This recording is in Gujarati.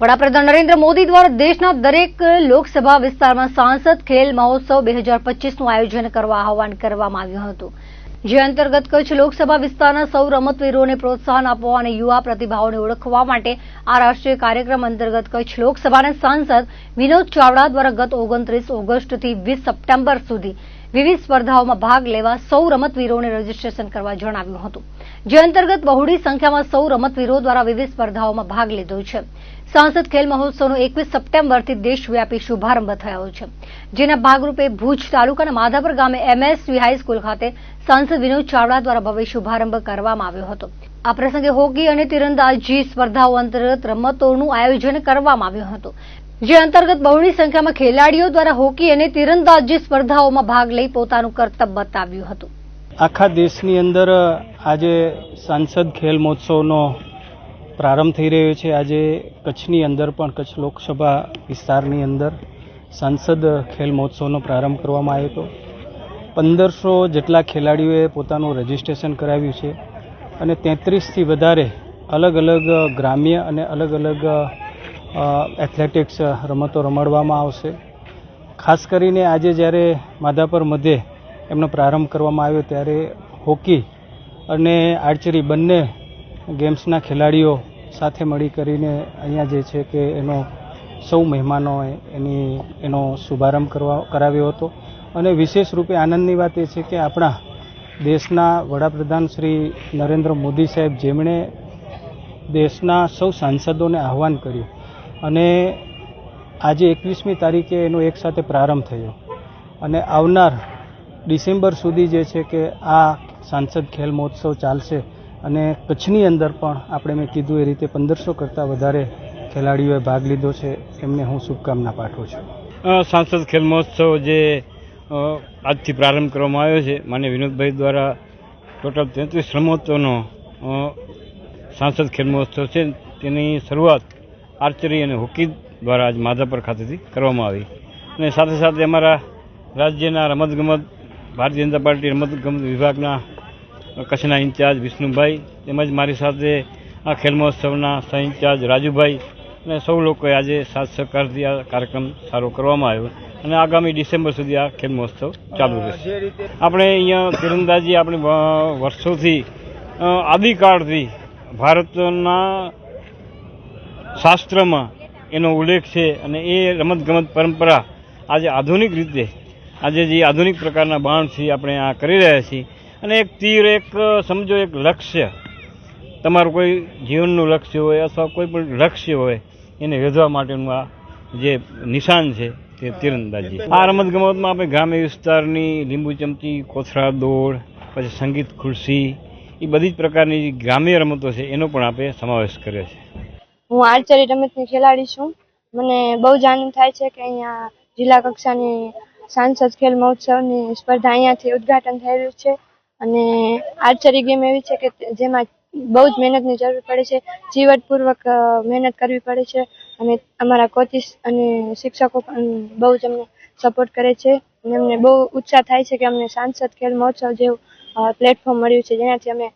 વડાપ્રધાન નરેન્દ્ર મોદી દ્વારા દેશના દરેક લોકસભા વિસ્તારમાં સાંસદ ખેલ મહોત્સવ બે હજાર પચીસનું આયોજન કરવા આહવાન કરવામાં આવ્યું હતું. જે અંતર્ગત કચ્છ લોકસભા વિસ્તારના સૌ રમતવીરોને પ્રોત્સાહન આપવા અને યુવા પ્રતિભાઓને ઓળખવા માટે આ રાષ્ટ્રીય કાર્યક્રમ અંતર્ગત કચ્છ લોકસભાના સાંસદ વિનોદ ચાવડા દ્વારા ગત ઓગણત્રીસ ઓગસ્ટથી વીસ સપ્ટેમ્બર સુધી વિવિધ સ્પર્ધાઓમાં ભાગ લેવા સૌ રમતવીરોને રજીસ્ટ્રેશન કરવા જણાવ્યું હતું. જે અંતર્ગત બહોળી સંખ્યામાં સૌ રમતવીરો દ્વારા વિવિધ સ્પર્ધાઓમાં ભાગ લીધો છે. સાંસદ ખેલ મહોત્સવનો એકવીસ સપ્ટેમ્બરથી દેશવ્યાપી શુભારંભ થયો છે. જેના ભાગરૂપે ભુજ તાલુકાના માધાપર ગામે એમએસવી હાઈસ્કૂલ ખાતે સાંસદ વિનોદ ચાવડા દ્વારા ભવ્ય શુભારંભ કરવામાં આવ્યો હતો. આ પ્રસંગે હોકી અને તીરંદાજી સ્પર્ધાઓ અંતર્ગત રમતોનું આયોજન કરવામાં આવ્યું હતું. જે અંતર્ગત બહોળી સંખ્યામાં ખેલાડીઓ દ્વારા હોકી અને તીરંદાજી સ્પર્ધાઓમાં ભાગ લઈ પોતાનું કર્તવ્ય બતાવ્યું હતું. આખા દેશની અંદર આજે સાંસદ ખેલ મહોત્સવનો પ્રારંભ થઈ રહ્યો છે. આજે કચ્છની અંદર પણ, કચ્છ લોકસભા વિસ્તારની અંદર સાંસદ ખેલ મહોત્સવનો પ્રારંભ કરવામાં આવ્યો હતો. પંદરસો જેટલા ખેલાડીઓએ પોતાનું રજિસ્ટ્રેશન કરાવ્યું છે અને તેત્રીસથી વધારે અલગ અલગ ગ્રામ્ય અને અલગ અલગ એથ્લેટિક્સ રમતો રમાડવામાં આવશે. ખાસ કરીને આજે જ્યારે માધાપર મધ્યે એમનો પ્રારંભ કરવામાં આવ્યો ત્યારે હોકી અને આર્ચરી બંને ગેમ્સના ખેલાડીઓ સાથે મળી કરીને અહીંયા જે છે કે એનો સૌ મહેમાનોએ એની, એનો શુભારંભ કરવા, કરાવ્યો હતો. અને વિશેષ રૂપે આનંદની વાત એ છે કે આપણા દેશના વડાપ્રધાન શ્રી નરેન્દ્ર મોદી સાહેબ જેમણે દેશના સૌ સાંસદોને આહવાન કર્યું અને આજે એકવીસમી તારીખે એનો એક સાથે પ્રારંભ થયો. અને આવનાર ડિસેમ્બર સુધી જે છે કે આ સાંસદ ખેલ મહોત્સવ ચાલશે અને કચ્છની અંદર પણ આપણે મેં કીધું એ રીતે પંદરસો કરતાં વધારે ખેલાડીઓએ ભાગ લીધો છે. એમને હું શુભકામના પાઠવું છું. સાંસદ ખેલ મહોત્સવ જે આજથી પ્રારંભ કરવામાં આવ્યો છે, માન્ય વિનોદભાઈ દ્વારા ટોટલ તેત્રીસ રમતોનો સાંસદ ખેલ મહોત્સવ છે. તેની શરૂઆત આર્ચરી અને હોકી દ્વારા આજ માધાપર ખાતેથી કરવામાં આવી. અને સાથે સાથે અમારા રાજ્યના રમતગમત, ભારતીય જનતા પાર્ટી રમતગમત વિભાગના કચ્છના ઇન્ચાર્જ વિષ્ણુભાઈ તેમજ મારી સાથે આ ખેલ મહોત્સવના સહ ઇન્ચાર્જ રાજુભાઈ અને સૌ લોકોએ આજે સાથ સહકારથી આ કાર્યક્રમ સારો કરવામાં આવ્યો અને આગામી ડિસેમ્બર સુધી આ ખેલ મહોત્સવ ચાલુ રહેશે. આપણે અહીંયા તીરંદાજી આપણે વર્ષોથી આદિકાળથી ભારતના શાસ્ત્રમાં એનો ઉલ્લેખ છે અને એ રમતગમત પરંપરા આજે આધુનિક રીતે આજે જે આધુનિક પ્રકારના બાણથી આપણે આ કરી રહ્યા છીએ અને એક તીર, એક, સમજો, એક લક્ષ્ય. તમારું કોઈ જીવનનું લક્ષ્ય હોય અથવા કોઈ પણ લક્ષ્ય હોય, એને વેધવા માટેનું આ જે નિશાન છે તે તીરંદાજી. આ રમતગમતમાં આપણે ગ્રામ્ય વિસ્તારની લીંબુ ચમચી, કોથળા દોડ, પછી સંગીત ખુરશી, એ બધી જ પ્રકારની ગ્રામ્ય રમતો છે, એનો પણ આપણે સમાવેશ કર્યો છે. હું આર્ચરી રમતની ખેલાડી છું. મને બહુ જ આનંદ થાય છે કે અહીંયા જિલ્લા કક્ષાની સાંસદ ખેલ મહોત્સવની સ્પર્ધા અહીંયાથી ઉદ્ઘાટન થયેલું છે. અને આર્ચરી ગેમ એવી છે કે જેમાં બહુ જ મહેનતની જરૂર પડે છે ચીવટપૂર્વક મહેનત કરવી પડે છે અને અમારા કોચિસ અને શિક્ષકો પણ બહુ જ અમને સપોર્ટ કરે છે અને અમને બહુ ઉત્સાહ થાય છે કે અમને સાંસદ ખેલ મહોત્સવ જેવું પ્લેટફોર્મ મળ્યું છે. જેનાથી અમે